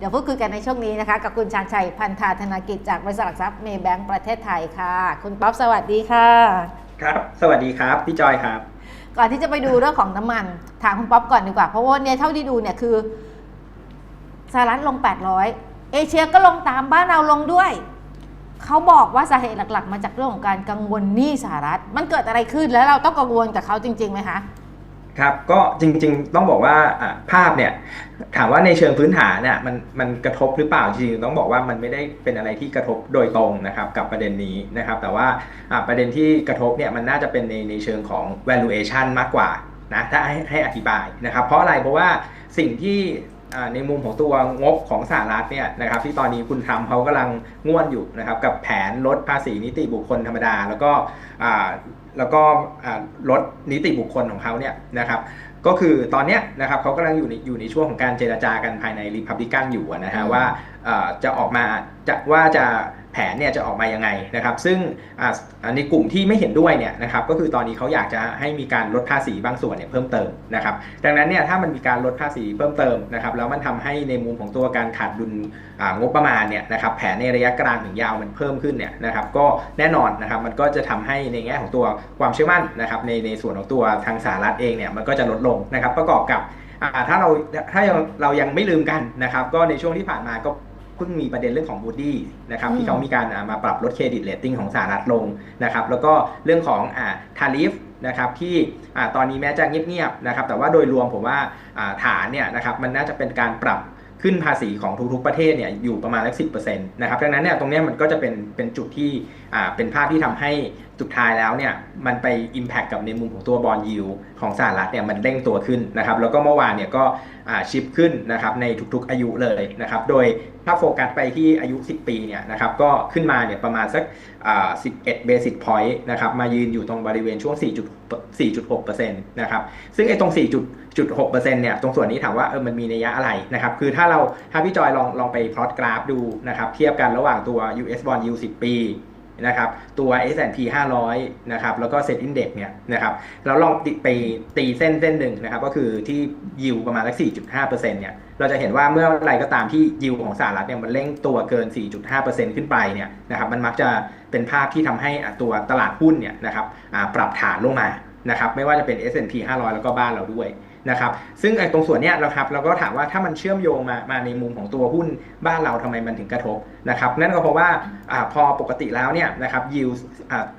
เดี๋ยวพูดคุยกันในช่วงนี้นะคะ กับคุณชาญชัยพันธาธนากิจจากบริษัทหลักทรัพย์เมย์แบงก์ประเทศไทยค่ะ คุณป๊อปสวัสดีค่ะ ครับ สวัสดีครับ พี่จอยครับ ก่อนที่จะไปดูเรื่องของน้ำมัน ถามคุณป๊อปก่อนดีกว่า เพราะว่าเนี่ยเท่าที่ดูเนี่ยคือสหรัฐลง 800 เอเชียก็ลงตามบ้านเราลงด้วย เขาบอกว่าสาเหตุหลัก ๆ มาจากเรื่องของการกังวลหนี้สหรัฐ มันเกิดอะไรขึ้นแล้วเราต้องกังวลกับเขาจริงๆไหมคะ ครับก็จริงๆต้องบอกว่าภาพเนี่ยถามว่าในเชิงพื้นฐานเนี่ยมันมันกระทบหรือเปล่าจริงๆต้องบอกว่ามันไม่ได้เป็นอะไรที่กระทบโดยตรงนะครับกับประเด็นนี้นะครับ แต่ว่าประเด็นที่กระทบเนี่ยมันน่าจะเป็นในในเชิงของ valuation มากกว่านะถ้าให้ให้อธิบายนะครับ เพราะอะไรเพราะว่าสิ่งที่ ในมุมของตัวงบของสหรัฐเนี่ยนะครับที่ตอนนี้คุณทรัมป์เขากำลังง่วนอยู่นะครับกับแผนลดภาษีนิติบุคคลธรรมดา แล้วก็แล้วก็ลดนิติบุคคลของเขาเนี่ยนะครับก็คือตอนเนี้ยนะครับเขากำลังอยู่ในอยู่ในช่วงของการเจรจากันภายในริพับลิกันอยู่นะฮะว่าจะออกมาจะว่าจะ แผนเนี่ยจะออกมายังไงนะครับ ซึ่งในกลุ่มที่ไม่เห็นด้วยเนี่ยนะครับก็คือตอนนี้เขาอยากจะให้มีการลดภาษีบางส่วนเนี่ยเพิ่มเติมนะครับ ดังนั้นเนี่ยถ้ามันมีการลดภาษีเพิ่มเติมนะครับแล้วมันทำให้ในมุมของตัวการขาดดุลงบประมาณเนี่ยนะครับแผนในระยะกลางถึงยาวมันเพิ่มขึ้นเนี่ยนะครับก็แน่นอนนะครับมันก็จะทำให้ในแง่ของตัวความเชื่อมั่นนะครับในในส่วนของตัวทางสหรัฐเองเนี่ยมันก็จะลดลงนะครับประกอบกับถ้าเราถ้าเรายังไม่ลืมกันนะครับ ก็ในช่วงที่ผ่านมาก็ เพิ่งมีประเด็นเรื่องของบูดี้นะครับอืมที่เขามีการอ่ามาปรับลดเครดิตเรตติ้งของสหรัฐลงนะครับแล้วก็เรื่องของอ่าทาริฟนะครับที่อ่าตอนนี้แม้จะเงียบๆนะครับแต่ว่าโดยรวมผมว่าอ่าฐานเนี่ยนะครับมันน่าจะเป็นการปรับขึ้นภาษีของทุกๆประเทศเนี่ยอยู่ประมาณสักสินะครับดังนั้นเนี่ยตรงเนี้ยมันก็จะเป็นเป็นจุดที่อ่าเป็นภาพที่ทำให้ สุดท้ายแล้วเนี่ยมันไป Impact กับในมุมของตัวบอลยิวของสหรัฐเนี่ยมันเร่งตัวขึ้นนะครับแล้วก็เมื่อวานเนี่ยก็ชิปขึ้นนะครับในทุกๆอายุเลยนะครับโดยถ้าโฟกัสไปที่อายุ 10 ปีเนี่ยนะครับก็ขึ้นมาเนี่ยประมาณสัก 11 basic point นะครับมายืนอยู่ตรงบริเวณช่วง 4.6%นะครับซึ่งไอ้ตรง 4.6%เนี่ยตรงส่วนนี้ถามว่าเออมันมีนัยยะอะไรนะครับคือถ้าเราถ้าพี่จอยลองลองไปพลอตกราฟดูนะครับเทียบกันระหว่างตัว US bond yield 10 ปี นะครับตัว S&P 500นะครับแล้วก็ Set Index เนี่ยนะครับแล้วลองไปตีเส้นเส้นหนึ่งนะครับก็คือที่ยิวประมาณสัก 4.5%เนี่ยเราจะเห็นว่าเมื่อไรก็ตามที่ยิวของสหรัฐเนี่ยมันเร่งตัวเกิน 4.5%ขึ้นไปเนี่ยนะครับมันมักจะเป็นภาพที่ทำให้ตัวตลาดหุ้นเนี่ยนะครับปรับฐานลงมานะครับไม่ว่าจะเป็น S&P 500 แล้วก็บ้านเราด้วยนะครับซึ่งไอ้ตรงส่วนเนี้ยนะครับเราก็ถามว่าถ้ามันเชื่อมโยงมามาในมุมของตัวหุ้นบ้านเราทำไมมันถึงกระทบนะครับนั่นก็เพราะว่าอาพอปกติแล้วเนี่ยนะครับยิว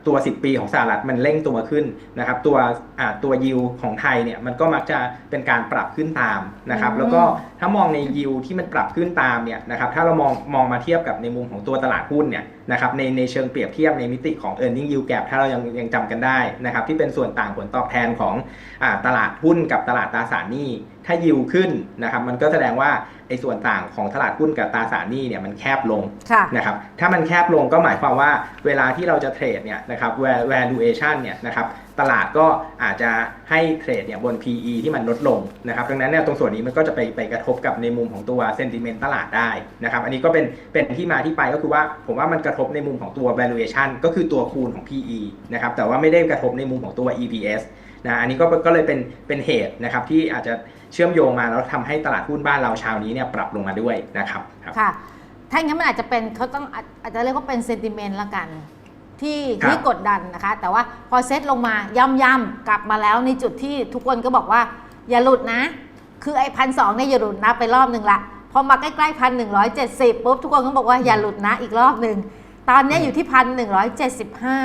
ตัว 10 ปีของสหรัฐมันเร่งตัวขึ้นนะครับตัวอ่าตัวยิวของไทยเนี่ยมันก็มักจะเป็นการปรับขึ้นตามนะครับอืมแล้วก็ถ้ามองในยิวที่มันปรับขึ้นตามเนี่ยนะครับถ้าเรามองมองมาเทียบกับในมุมของตัวตลาดหุ้นเนี่ยนะครับในในเชิงเปรียบเทียบในมิติของ e a r n i n g yield gap ถ้าเรายังยังจำกันได้นะครับที่เป็นส่วนต่างผลตอบแทนของอาตลาดหุ้นกับตลาดตราสารหนี้ ถ้ายิวขึ้นนะครับมันก็แสดงว่าไอ้ส่วนต่างของตลาดหุ้นกับตราสารหนี้เนี่ยมันแคบลงค่ะนะครับถ้ามันแคบลงก็หมายความว่าเวลาที่เราจะเทรดเนี่ยนะครับ va- valuation เนี่ยนะครับตลาดก็อาจจะให้เทรดเนี่ยบน PE ที่มันลดลงนะครับดังนั้นเนี่ยตรงส่วนนี้มันก็จะไปไปกระทบกับในมุมของตัว sentiment ตลาดได้นะครับอันนี้ก็เป็นเป็นที่มาที่ไปก็คือว่าผมว่ามันกระทบในมุมของตัว valuation ก็คือตัวคูณของ PE นะครับแต่ว่าไม่ได้กระทบในมุมของตัว EPS นะอันนี้ก็ก็เลยเป็นเป็นเหตุนะครับที่อาจจะเชื่อมโยงมาแล้วทำให้ตลาดหุ้นบ้านเราเช้านี้เนี่ยปรับลงมาด้วยนะครับครับค่ะถ้าอย่างนั้นมันอาจจะเป็นเขาต้องอาจอาจจะเรียกว่าเป็นเซนติเมนต์ละกันที่ครับที่กดดันนะคะ แต่ว่าพอเซตลงมาย่ำย่ำกลับมาแล้วในจุดที่ทุกคนก็บอกว่าอย่าหลุดนะ คือไอ้พันสองเนี่ยอย่าหลุดนะไปรอบหนึ่งละพอมาใกล้ๆพันหนึ่งร้อยเจ็ดสิบปุ๊บทุกคนก็บอกว่าอย่าหลุดนะอีกรอบหนึ่งตอนเนี้ยอยู่ที่พันหนึ่งร้อยเจ็ดสิบห้า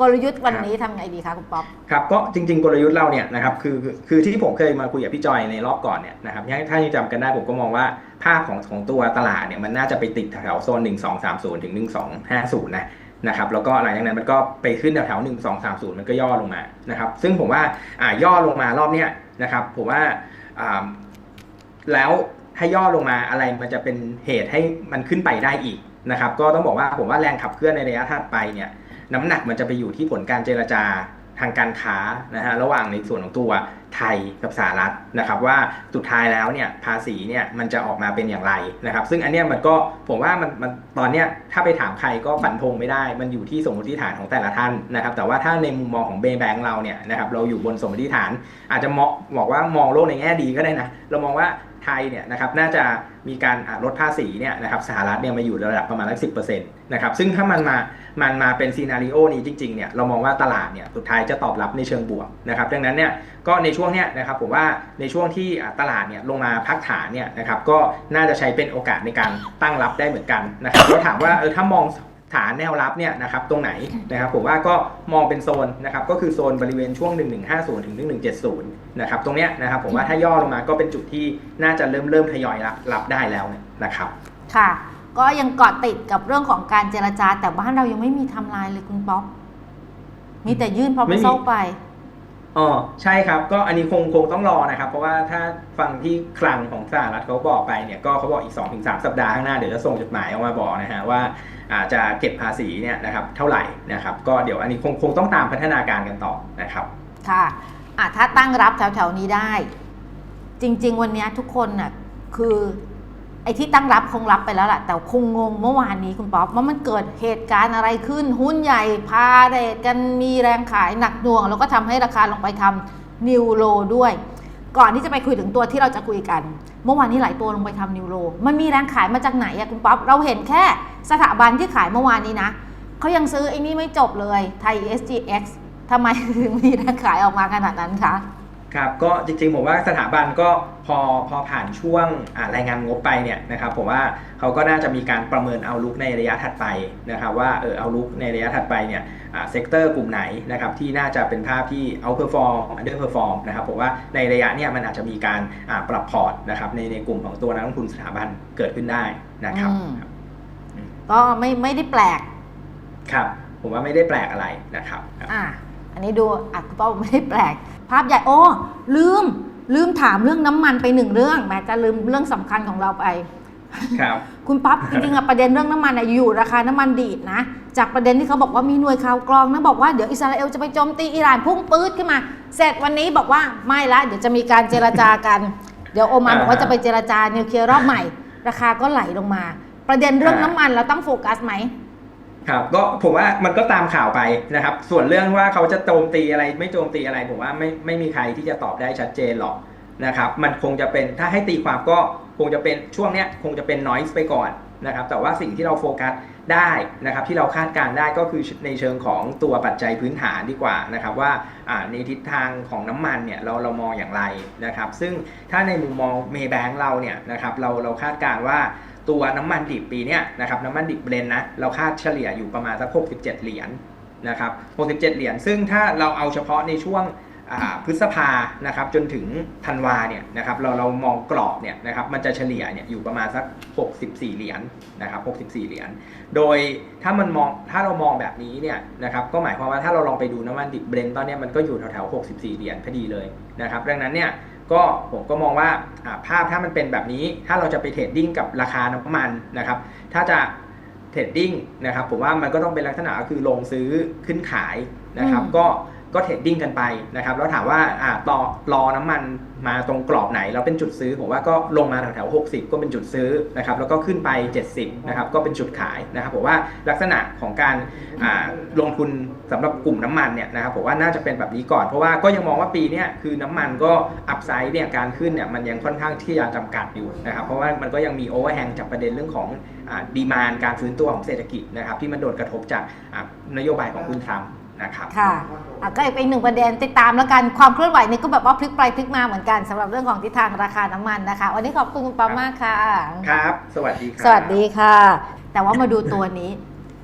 กลยุทธ์วันนี้ทำไงดีคะคุณป๊อปครับก็จริง ๆ กลยุทธ์เราเนี่ยนะครับคือคือคือที่ผมเคยมาคุยกับพี่จอยในรอบก่อนเนี่ยนะครับถ้าถ้ายังจำกันได้ผมก็มองว่าภาพของของตัวตลาดเนี่ยมันน่าจะไปติดแถวๆโซน 1 2 3 0 ถึง 1 2 5 0 นะนะครับแล้วก็หลังจากนั้นมันก็ไปขึ้นแถวๆ1 2 3 0มันก็ย่อลงมานะครับซึ่งผมว่าอ่าย่อลงมารอบเนี้ยนะครับผมว่าอ่าแล้วถ้าย่อลงมาอะไรมันจะเป็นเหตุให้มันขึ้นไปได้อีกนะครับก็ต้องบอกว่าผมว่าแรงขับเคลื่อนในระยะถัดไปเนี่ย น้ำหนักมันจะไปอยู่ที่ผลการเจรจาทางการค้านะฮะระหว่างในส่วนของตัวไทยกับสหรัฐนะครับว่าสุดท้ายแล้วเนี่ยภาษีเนี่ยมันจะออกมาเป็นอย่างไรนะครับ ซึ่งอันเนี้ยมันก็ผมว่ามันมันตอนเนี้ยถ้าไปถามใครก็ฝันธงไม่ได้ มันอยู่ที่สมมติฐานของแต่ละท่านนะครับ แต่ว่าถ้าในมุมมองของเบย์แบงค์เราเนี่ยนะครับเราอยู่บนสมมติฐาน อาจจะเหมองบอกว่ามองโลกในแง่ดีก็ได้นะเรามองว่าไทยเนี่ยนะครับน่าจะมีการลดภาษีเนี่ยนะครับสหรัฐเนี่ยมาอยู่ระดับประมาณสักสิบเปอร์เซ็นต์ นะครับซึ่งถ้ามันมามันมาเป็นซีนารีโอนี้จริงๆเนี่ยเรามองว่าตลาดเนี่ยสุดท้ายจะตอบรับในเชิงบวกนะครับดังนั้นเนี่ยก็ในช่วงเนี้ยนะครับผมว่าในช่วงที่ตลาดเนี่ยลงมาพักฐานเนี่ยนะครับก็น่าจะใช้เป็นโอกาสในการตั้งรับได้เหมือนกันนะครับแล้วถามว่าเออถ้ามองฐานแนวรับเนี่ยนะครับตรงไหนนะครับผมว่าก็มองเป็นโซนนะครับก็คือโซนบริเวณช่วง 1150 ถึง 1170 นะครับตรงเนี้ยนะครับผมว่าถ้าย่อลงมาก็เป็นจุดที่น่าจะเริ่มเริ่มทยอยรับรับได้แล้วนะครับค่ะ ก็ยังเกาะติดกับเรื่องของการเจรจา แต่บ้านเรายังไม่มีไทำลายเลยคุณป๊อปมีแต่ยื่นพอไม่มีโซไปอ๋อใช่ครับ ก็อันนี้คงคงต้องรอนะครับ เพราะว่าถ้าฟังที่คลังของสหรัฐเขาบอกไปเนี่ยก็เขาบอกอีก 2-3 สัปดาห์ข้างหน้าเดี๋ยวจะส่งจดหมายออกมาบอกนะฮะว่าอาจจะเก็บภาษีเนี่ยนะครับเท่าไหร่นะครับ ก็เดี๋ยวอันนี้คงคงต้องตามพัฒนาการกันต่อนะครับ ค่ะอะถ้าตั้งรับแถวๆนี้ได้ จริง ๆ วันเนี้ยทุกคนน่ะคือ ไอ้ที่ตั้งรับคงรับไปแล้วแหละแต่คงงงเมื่อวานนี้คุณป๊อปว่ามันเกิดเหตุการณ์อะไรขึ้น หุ้นใหญ่พาเรทกันมีแรงขายหนักหน่วง แล้วก็ทำให้ราคาลงไปทำนิวโลด้วย ก่อนที่จะไปคุยถึงตัวที่เราจะคุยกัน เมื่อวานนี้หลายตัวลงไปทำนิวโลมันมีแรงขายมาจากไหนอะคุณป๊อปเราเห็นแค่สถาบันที่ขายเมื่อวานนี้นะเขายังซื้อไอ้นี่ไม่จบเลยไทย SGX ทำไมถึงมีแรงขายออกมาขนาดนั้นคะ ครับก็จริงๆผมว่าสถาบันก็พอพอผ่านช่วงอ่ารายงานงบไปเนี่ยนะครับผมว่าเขาก็น่าจะมีการประเมินเอาลุกในระยะถัดไปนะครับว่าเออเอาลุกในระยะถัดไปเนี่ยเซกเตอร์กลุ่มไหนนะครับที่น่าจะเป็นภาพที่เอาเพอร์ฟอร์มอันเดอร์เพอร์ฟอร์มนะครับผมว่าในระยะเนี่ยมันอาจจะมีการอ่าปรับพอร์ตนะครับในในกลุ่มของตัวนักลงทุนสถาบันเกิดขึ้นได้นะครับอืมก็ไม่ไม่ได้แปลกครับ ผมว่าไม่ได้แปลกอะไรนะครับครับอะอันนี้ดูอะคุณป๊อปไม่ได้แปลก ภาพใหญ่โอ้ลืมลืมถามเรื่องน้ำมันไปหนึ่งเรื่องแหม้จะลืมเรื่องสำคัญของเราไปครับคุณป๊อปจริงๆอะประเด็นเรื่องน้ำมันอะอยู่ราคาน้ำมันดีดนะ จากประเด็นที่เขาบอกว่ามีหน่วยข่าวกรองนะบอกว่าเดี๋ยวอิสราเอลจะไปโจมตีอิหร่านพุ่งปื๊ดขึ้นมา เสร็จวันนี้บอกว่าไม่ละเดี๋ยวจะมีการเจรจากัน เดี๋ยวโอมานบอกว่าจะไปเจรจานิวเคลียร์รอบใหม่ ราคาก็ไหลลงมา ประเด็นเรื่องน้ำมันเราต้องโฟกัสไหม ครับก็ผมว่ามันก็ตามข่าวไปนะครับ ส่วนเรื่องว่าเขาจะโจมตีอะไรไม่โจมตีอะไร ผมว่าไม่ไม่มีใครที่จะตอบได้ชัดเจนหรอกนะครับ มันคงจะเป็นถ้าให้ตีความก็คงจะเป็นช่วงเนี้ยคงจะเป็น noise ไปก่อนนะครับ แต่ว่าสิ่งที่เราโฟกัสได้นะครับ ที่เราคาดการได้ก็คือในเชิงของตัวปัจจัยพื้นฐานดีกว่านะครับ ว่าในทิศทางของน้ำมันเนี่ยเราเรามองอย่างไรนะครับ ซึ่งถ้าในมุมมองเมย์แบงเราเนี่ยนะครับเราเราคาดการว่า ตัวน้ำมันดิบปีเนี้ยนะครับน้ำมันดิบเบรนท์นะเราคาดเฉลี่ยอยู่ประมาณสัก67 เหรียญนะครับ67 เหรียญซึ่งถ้าเราเอาเฉพาะในช่วงพฤษภานะครับจนถึงธันวาเนี่ยนะครับเราเรามองกรอบเนี่ยนะครับมันจะเฉลี่ยเนี่ยอยู่ประมาณสัก 64 เหรียญนะครับ64 เหรียญโดยถ้ามันมองถ้าเรามองแบบนี้เนี่ยนะครับก็หมายความว่าถ้าเราลองไปดูน้ำมันดิบเบรนท์ตอนนี้มันก็อยู่แถวๆ64 เหรียญพอดีเลยนะครับดังนั้นเนี่ย ก็ผมก็มองว่าอ่าภาพถ้ามันเป็นแบบนี้ ถ้าเราจะไปเทรดดิ้งกับราคาน้ำมันนะครับ ถ้าจะเทรดดิ้งนะครับ ผมว่ามันก็ต้องเป็นลักษณะก็คือลงซื้อขึ้นขายนะครับอืมก็ก็เทรดดิ้งกันไปนะครับ แล้วถามว่าอ่าต่อรอน้ำมัน มาตรงกรอบไหนเราเป็นจุดซื้อผมว่าก็ลงมาแถวๆ60 ก็เป็นจุดซื้อนะครับแล้วก็ขึ้นไป 70นะครับก็เป็นจุดขายนะครับผมว่าลักษณะของการลงทุนสำหรับกลุ่มน้ำมันเนี่ยนะครับผมว่าน่าจะเป็นแบบนี้ก่อน เพราะว่าก็ยังมองว่าปีนี้คือน้ำมันก็อัพไซด์เนี่ยการขึ้นเนี่ยมันยังค่อนข้างที่จะจำกัดอยู่นะครับเพราะว่ามันก็ยังมีโอเวอร์แฮงจากประเด็นเรื่องของดีมานการฟื้นตัวของเศรษฐกิจนะครับที่มันโดนกระทบจากนโยบายของคุณทรัมป์ นะครับค่ะอะก็อีกหนึ่งประเด็นติดตามแล้วกันความเคลื่อนไหวนี่ก็แบบว่าพลิกไปพลิกมาเหมือนกันสำหรับเรื่องของทิศทางราคาน้ำมันนะคะ วันนี้ขอบคุณคุณป๊อปมากค่ะ ครับ สวัสดีครับ สวัสดีค่ะ แต่ว่ามาดูตัวนี้